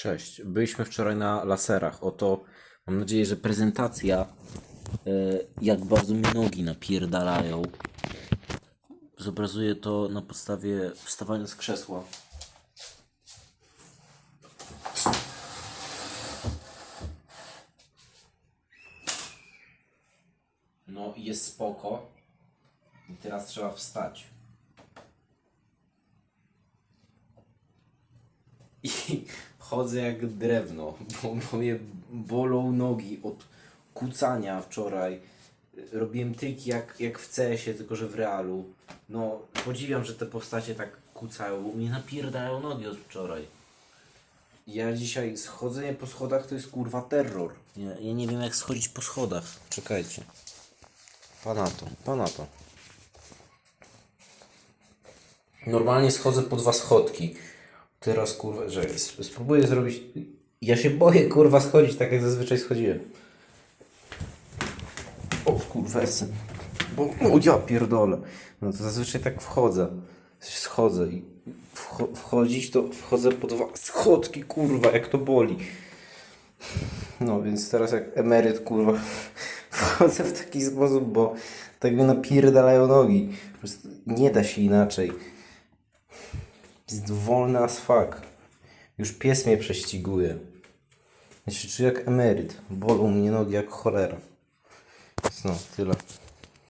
Cześć. Byliśmy wczoraj na laserach. Oto mam nadzieję, że prezentacja, e, jak bardzo mi nogi napierdalają. Zobrazuję to na podstawie wstawania z krzesła. No jest spoko. I teraz trzeba wstać. I chodzę jak drewno, bo, bo mnie bolą nogi od kucania wczoraj. Robiłem triki jak, jak w CS-ie, tylko że w realu. No, podziwiam, że te postacie tak kucają, bo mnie napierdają nogi od wczoraj. Ja dzisiaj schodzenie po schodach to jest kurwa terror. Ja, ja nie wiem jak schodzić po schodach. Czekajcie. Pana to, pana to. Normalnie schodzę po dwa schodki. Teraz kurwa, że sp- spróbuję zrobić. Ja się boję kurwa schodzić tak jak zazwyczaj schodziłem. O kurwa, bo o, ja pierdolę. No to zazwyczaj tak wchodzę. Schodzę i wcho- wchodzić to wchodzę po dwa schodki kurwa, jak to boli. No więc teraz jak emeryt kurwa wchodzę w taki sposób, bo tak mi napierdalają nogi. Po prostu nie da się inaczej. Jest wolny as fuck. Już pies mnie prześciguje. Ja się czuję jak emeryt. Bolą mnie nogi jak cholera. No, tyle.